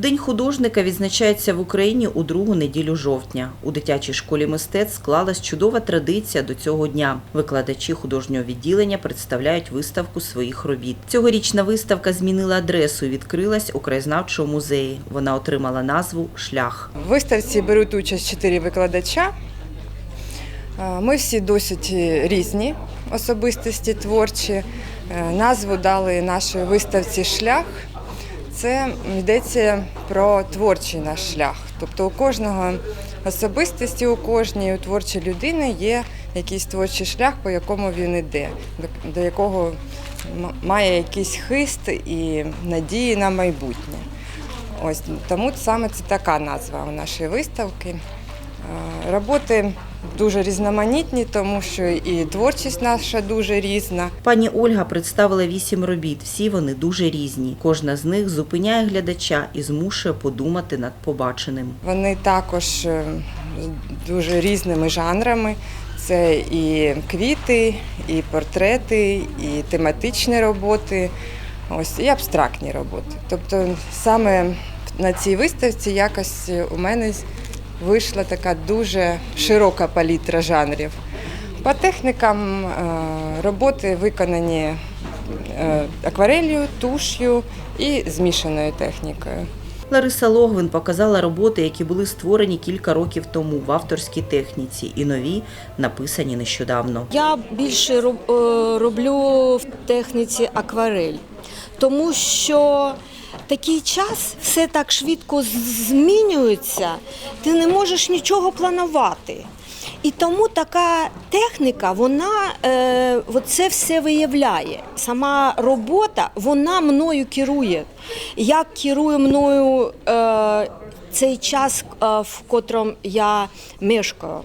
День художника відзначається в Україні у другу неділю жовтня. У дитячій школі мистецтв склалась чудова традиція до цього дня. Викладачі художнього відділення представляють виставку своїх робіт. Цьогорічна виставка змінила адресу і відкрилась у краєзнавчому музеї. Вона отримала назву Шлях. В виставці беруть участь чотири викладача. Е, Ми всі досить різні особистості творчі. Е, Назву дали нашій виставці Шлях. Це йдеться про творчий наш шлях. Тобто у кожного особистості, у кожній у творчої людини є якийсь творчий шлях, по якому він іде, до- до якого має якийсь хист і надії на майбутнє. Ось тому саме це така назва у нашої виставки. Е, Роботи дуже різноманітні, тому що і творчість наша дуже різна. Пані Ольга представила вісім робіт. Всі вони дуже різні. Кожна з них зупиняє глядача і змушує подумати над побаченим. Вони також е, дуже різними жанрами. Це і квіти, і портрети, і тематичні роботи, ось і абстрактні роботи. Тобто саме на цій виставці якось у мене вийшла така дуже широка палітра жанрів. По технікам е, роботи виконані е, акварелью, туш'ю і змішаною технікою. Лариса Логвин показала роботи, які були створені кілька років тому в авторській техніці, і нові написані нещодавно. Я більше е, роблю в техніці акварель, тому що такий час все так швидко змінюється, ти не можеш нічого планувати. І тому така техніка, вона е, це все виявляє. Сама робота, вона мною керує. Як керує мною е, цей час, е, в котрому я мешкаю.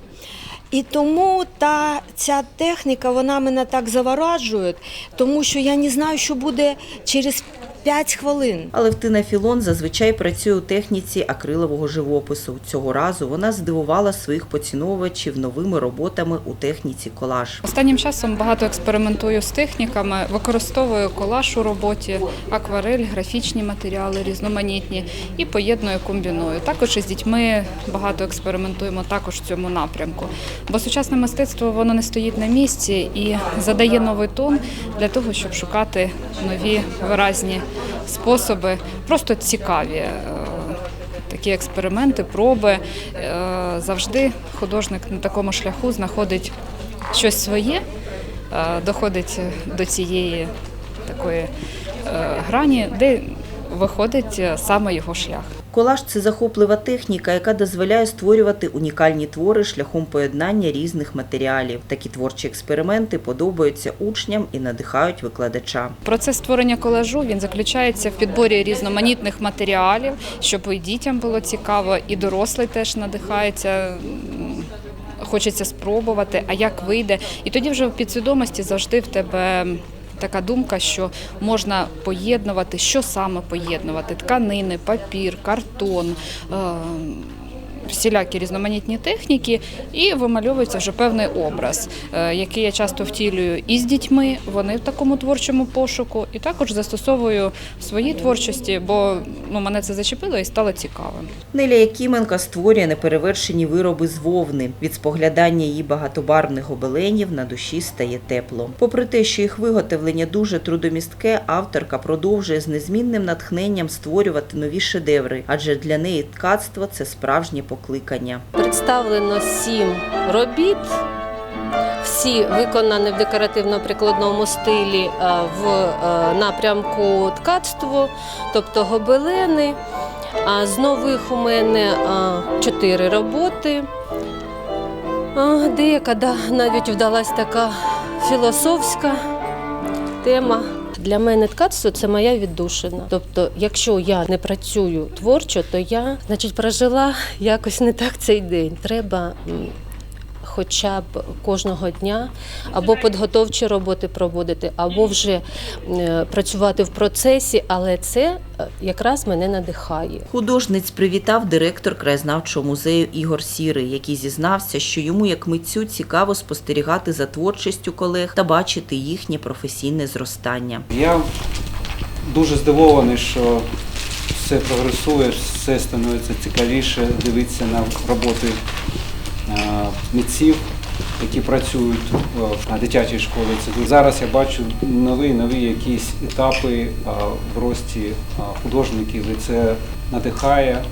І тому та ця техніка вона мене так заворажує, тому що я не знаю, що буде через 5 хвилин. Алевтина Філон зазвичай працює у техніці акрилового живопису. Цього разу вона здивувала своїх поціновувачів новими роботами у техніці колаж. Останнім часом багато експериментую з техніками, використовую колаж у роботі, акварель, графічні матеріали різноманітні і поєдную, комбіную. Також із дітьми багато експериментуємо також в цьому напрямку. Бо сучасне мистецтво воно не стоїть на місці і задає новий тон для того, щоб шукати нові виразні способи, просто цікаві. е, Такі експерименти, проби. Е, Завжди художник на такому шляху знаходить щось своє, е, доходить до цієї такої грані, де виходить саме його шлях. Колаж це захоплива техніка, яка дозволяє створювати унікальні твори шляхом поєднання різних матеріалів. Такі творчі експерименти подобаються учням і надихають викладача. Процес створення колажу він заключається в підборі різноманітних матеріалів, щоб і дітям було цікаво, і дорослий теж надихається. Хочеться спробувати, а як вийде. І тоді вже в підсвідомості завжди в тебе така думка, що можна поєднувати, що саме поєднувати: тканини, папір, картон. Всілякі різноманітні техніки, і вимальовується вже певний образ, е, який я часто втілюю і з дітьми. Вони в такому творчому пошуку, і також застосовую в своїй творчості, бо ну мене це зачепило і стало цікавим. Неля Якименка створює неперевершені вироби з вовни. Від споглядання її багатобарвних гобеленів на душі стає тепло. Попри те, що їх виготовлення дуже трудомістке, авторка продовжує з незмінним натхненням створювати нові шедеври, адже для неї ткацтво це справжнє покликання. Представлено сім робіт. Всі виконані в декоративно-прикладному стилі е, в е, напрямку ткацтво, тобто гобелени. А З нових у мене е, чотири роботи. Деяка навіть вдалась така філософська тема. Для мене ткацтво це моя віддушина. Тобто, якщо я не працюю творчо, то я, значить, прожила якось не так цей день. Треба хоча б кожного дня або підготовчі роботи проводити, або вже е, працювати в процесі, але це е, якраз мене надихає. Художниць привітав директор краєзнавчого музею Ігор Сірий, який зізнався, що йому як митцю цікаво спостерігати за творчістю колег та бачити їхнє професійне зростання. Я дуже здивований, що все прогресує, все становиться цікавіше, дивитися на роботи митців, які працюють е, на дитячій школі. Зараз я бачу нові нові якісь етапи е, в рості е, художників, і це надихає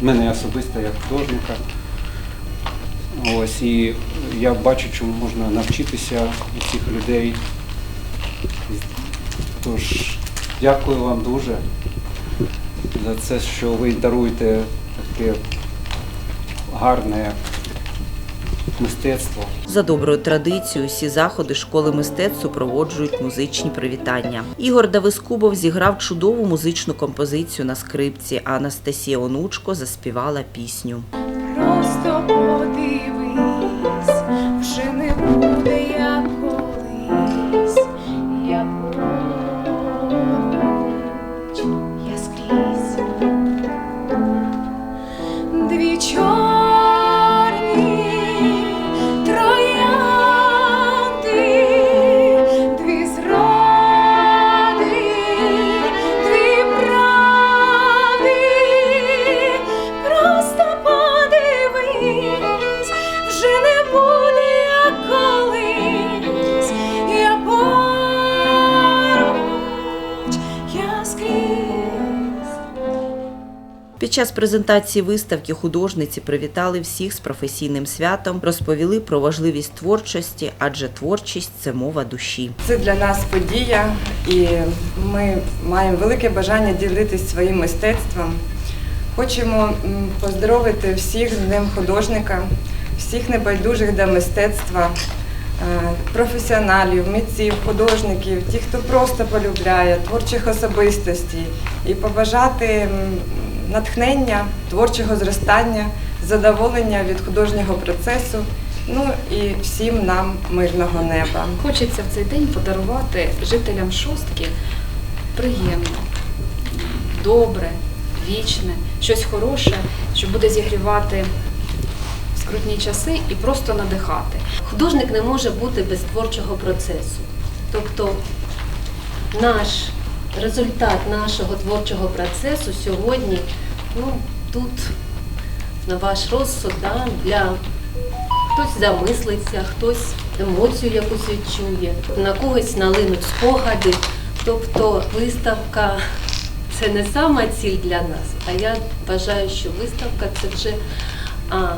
мене особисто як художника. Ось і я бачу, чому можна навчитися у цих людей. Тож дякую вам дуже за це, що ви даруєте таке гарне мистецтво. За доброю традицією, всі заходи школи мистецтв супроводжують музичні привітання. Ігор Давискубов зіграв чудову музичну композицію на скрипці, а Анастасія Онучко заспівала пісню. Просто подивись, час презентації виставки художниці привітали всіх з професійним святом, розповіли про важливість творчості, адже творчість це мова душі. Це для нас подія, і ми маємо велике бажання ділитись своїм мистецтвом. Хочемо поздоровити всіх з Днем художника, всіх небайдужих до мистецтва, професіоналів, митців, художників, тих, хто просто полюбляє, творчих особистостей, і побажати натхнення, творчого зростання, задоволення від художнього процесу. Ну і всім нам мирного неба. Хочеться в цей день подарувати жителям шостки приємне, добре, вічне, щось хороше, що буде зігрівати скрутні часи і просто надихати. Художник не може бути без творчого процесу. Тобто наш результат нашого творчого процесу сьогодні ну, тут на ваш розсуд да, для хтось замислиться, хтось емоцію якусь відчує, на когось налинуть спогади. Тобто виставка це не сама ціль для нас, а я вважаю, що виставка це вже а,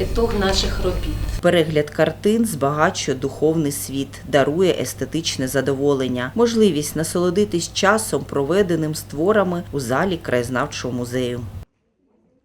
етог наших робіт. Перегляд картин збагачує духовний світ, дарує естетичне задоволення, можливість насолодитись часом, проведеним з творами у залі краєзнавчого музею.